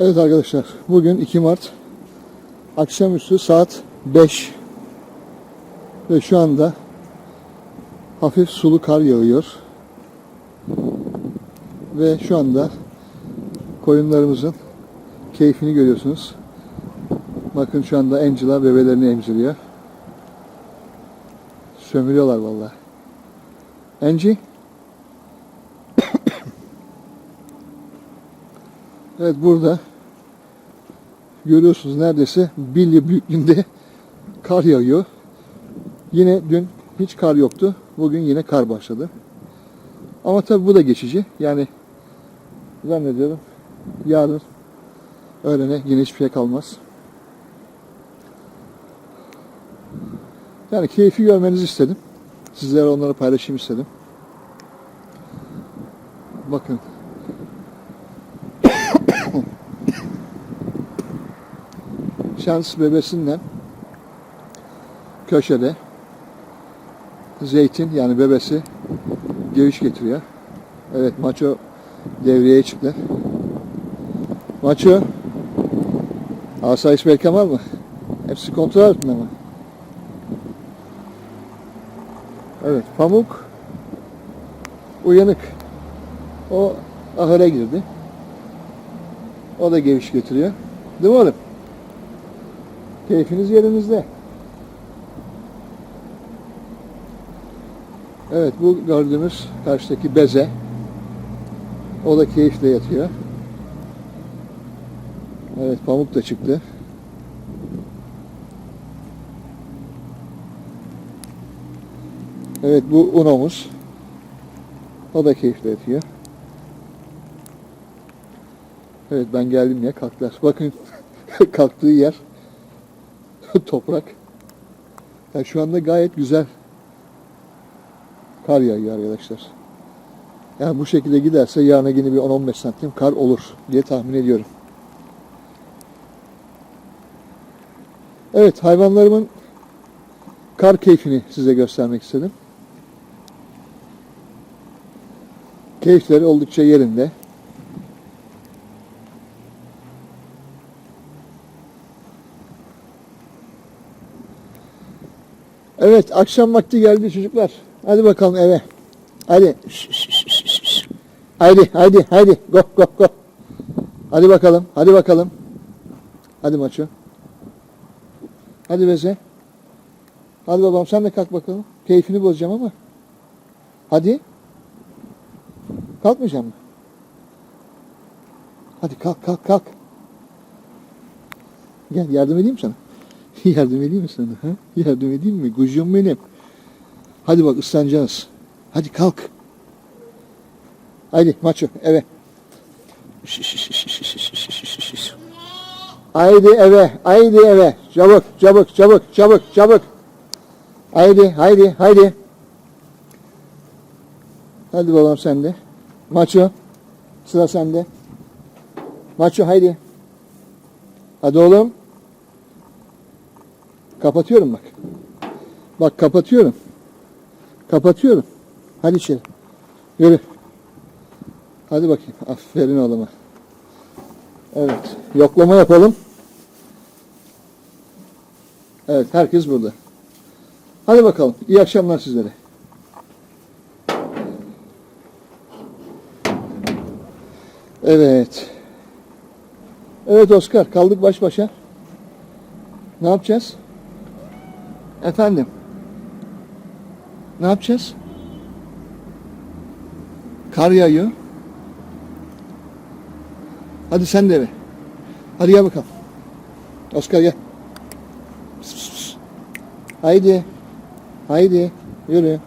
Evet arkadaşlar bugün 2 Mart akşamüstü saat 5 ve şu anda hafif sulu kar yağıyor. Ve şu anda koyunlarımızın keyfini görüyorsunuz. Bakın şu anda Angela bebelerini emziriyor. Sömürüyorlar vallahi. Angie Evet burada görüyorsunuz neredeyse bilye büyüklüğünde kar yağıyor. Yine dün hiç kar yoktu. Bugün yine kar başladı. Ama tabi bu da geçici. Yani zannediyorum yarın öğlene yine hiçbir şey kalmaz. Yani keyfi görmenizi istedim. Sizlere onları paylaşayım istedim. Bakın şans bebesinden köşede zeytin yani bebesi geviş getiriyor. Evet maço devreye çıktı. Maço asayiş Berkan var mı? Hepsi kontrol altında mı? Evet pamuk uyanık. O ahıra girdi. O da geviş götürüyor. Değil mi oğlum? Keyfiniz yerinizde. Evet bu gördüğümüz karşıdaki beze. O da keyifle yatıyor. Evet pamuk da çıktı. Evet bu unomuz. O da keyifle yatıyor. Evet ben geldim ya kalktılar. Bakın kalktığı yer toprak. Yani şu anda gayet güzel kar yağıyor arkadaşlar. Yani bu şekilde giderse yarına yine bir 10-15 santim kar olur diye tahmin ediyorum. Evet hayvanlarımın kar keyfini size göstermek istedim. Keyifleri oldukça yerinde. Evet, akşam vakti geldi çocuklar. Hadi bakalım eve. Hadi. Haydi, haydi, haydi. Go, go, go. Hadi bakalım, hadi bakalım. Hadi maço. Hadi Beze. Hadi babam sen de kalk bakalım. Keyfini bozacağım ama. Hadi. Kalkmayacağım mı? Hadi kalk, kalk, kalk. Gel yardım edeyim sana. Yardım edeyim mi sana? Ha? Yardım edeyim mi? Kuzum benim. Hadi bak ıslanacağız. Hadi kalk. Haydi maço eve. Haydi eve. Haydi eve. Çabuk çabuk çabuk çabuk çabuk. Haydi haydi haydi. Hadi babam sen de. Maço. Sıra sende. Maço haydi. Hadi oğlum. Kapatıyorum bak. Bak kapatıyorum. Kapatıyorum. Hadi içeri. Yürü. Hadi bakayım. Aferin oğluma. Evet. Yoklama yapalım. Evet. Herkes burada. Hadi bakalım. İyi akşamlar sizlere. Evet. Evet Oscar. Kaldık baş başa. Ne yapacağız? Efendim? Ne yapacağız? Kar yağıyor. Hadi sen de eve. Hadi gel bakalım. Oscar gel. Pıs pıs pıs. Haydi. Haydi. Yürü.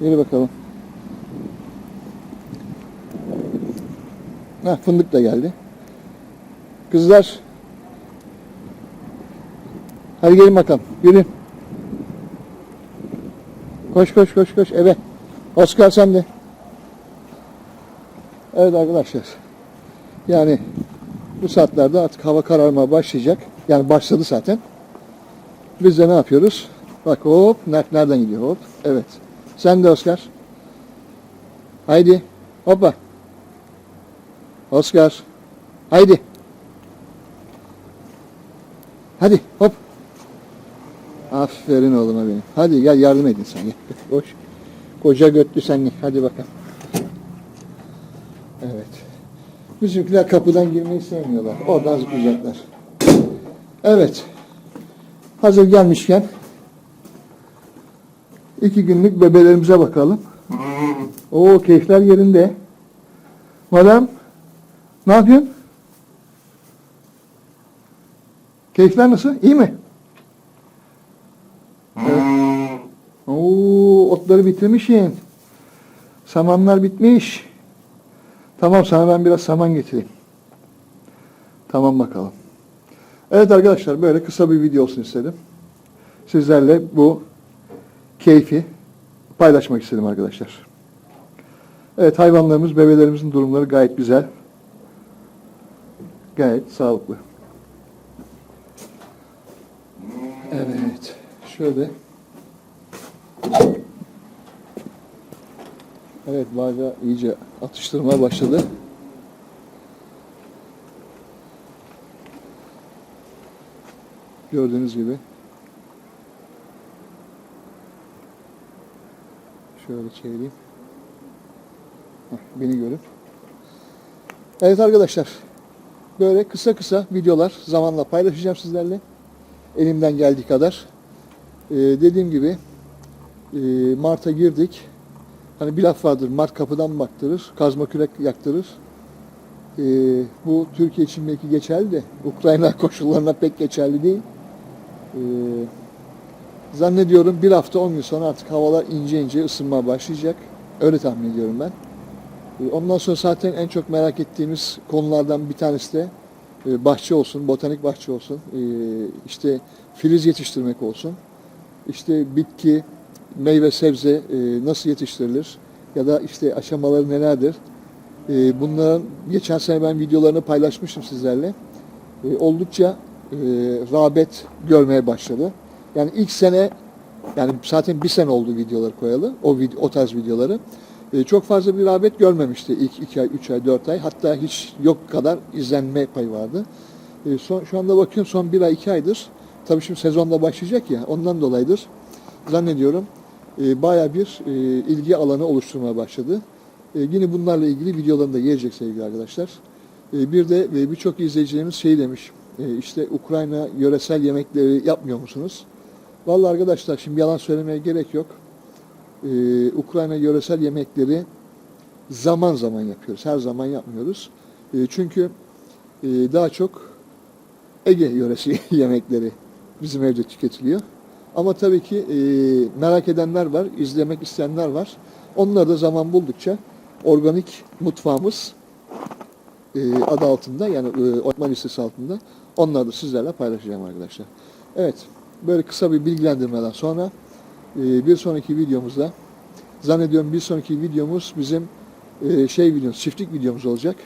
Yürü bakalım. Ha, fındık da geldi. Kızlar. Hadi gelin bakalım. Yürü. Koş koş koş koş eve. Oscar sen de. Evet arkadaşlar. Yani bu saatlerde artık hava kararmaya başlayacak. Yani başladı zaten. Biz de ne yapıyoruz? Bak hop ner- nereden gidiyor hop. Evet. Sen de Oscar. Haydi. Hoppa. Oscar. Haydi. Hadi hop. Aferin oğluma benim. Hadi gel yardım edin sen gel. Koş. Koca götlü sen. Hadi bakalım. Evet. Bizimkiler kapıdan girmeyi sevmiyorlar. Oradan zıplayacaklar. Evet. Hazır gelmişken iki günlük bebelerimize bakalım. Oo keyifler yerinde. Madem ne yapıyorsun? Keyifler nasıl? İyi mi? Otları bitirmişsin. Samanlar bitmiş. Tamam sana ben biraz saman getireyim. Tamam bakalım. Evet arkadaşlar böyle kısa bir video olsun istedim. Sizlerle bu keyfi paylaşmak istedim arkadaşlar. Evet hayvanlarımız, bebelerimizin durumları gayet güzel. Gayet sağlıklı. Evet. Şöyle. Evet baca iyice atıştırmaya başladı. Gördüğünüz gibi. Şöyle çevireyim. Beni görün. Evet arkadaşlar. Böyle kısa kısa videolar zamanla paylaşacağım sizlerle. Elimden geldiği kadar. Ee, dediğim gibi e, Mart'a girdik. Hani bir laf vardır. Mart kapıdan baktırır, kazma kürek yaktırır. Ee, bu Türkiye için belki geçerli de Ukrayna koşullarına pek geçerli değil. Ee, zannediyorum bir hafta on gün sonra artık havalar ince ince ısınmaya başlayacak. Öyle tahmin ediyorum ben. Ee, ondan sonra zaten en çok merak ettiğimiz konulardan bir tanesi de e, bahçe olsun, botanik bahçe olsun, e, işte filiz yetiştirmek olsun, işte bitki, meyve sebze e, nasıl yetiştirilir ya da işte aşamaları nelerdir? E, bunların geçen sene ben videolarını paylaşmıştım sizlerle. E, oldukça e, rağbet görmeye başladı. Yani ilk sene yani zaten bir sene oldu videoları koyalı. O o tarz videoları. E, çok fazla bir rağbet görmemişti ilk 2 ay, 3 ay, 4 ay. Hatta hiç yok kadar izlenme payı vardı. E, son, şu anda bakıyorum son 1 ay, 2 aydır. Tabii şimdi sezonda başlayacak ya ondan dolayıdır. Zannediyorum e, baya bir e, ilgi alanı oluşturmaya başladı. E, yine bunlarla ilgili videolarını da gelecek sevgili arkadaşlar. E, bir de e, birçok izleyicilerimiz şey demiş, e, işte Ukrayna yöresel yemekleri yapmıyor musunuz? Vallahi arkadaşlar şimdi yalan söylemeye gerek yok. E, Ukrayna yöresel yemekleri zaman zaman yapıyoruz, her zaman yapmıyoruz. E, çünkü e, daha çok Ege yöresi yemekleri bizim evde tüketiliyor. Ama tabii ki e, merak edenler var, izlemek isteyenler var. Onları da zaman buldukça organik mutfağımız e, adı altında yani e, Otman listesi altında onları da sizlerle paylaşacağım arkadaşlar. Evet, böyle kısa bir bilgilendirmeden sonra e, bir sonraki videomuzda zannediyorum bir sonraki videomuz bizim e, şey videomuz, çiftlik videomuz olacak.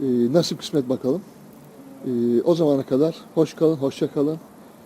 E, nasip kısmet bakalım. E, o zamana kadar hoş kalın, hoşça kalın.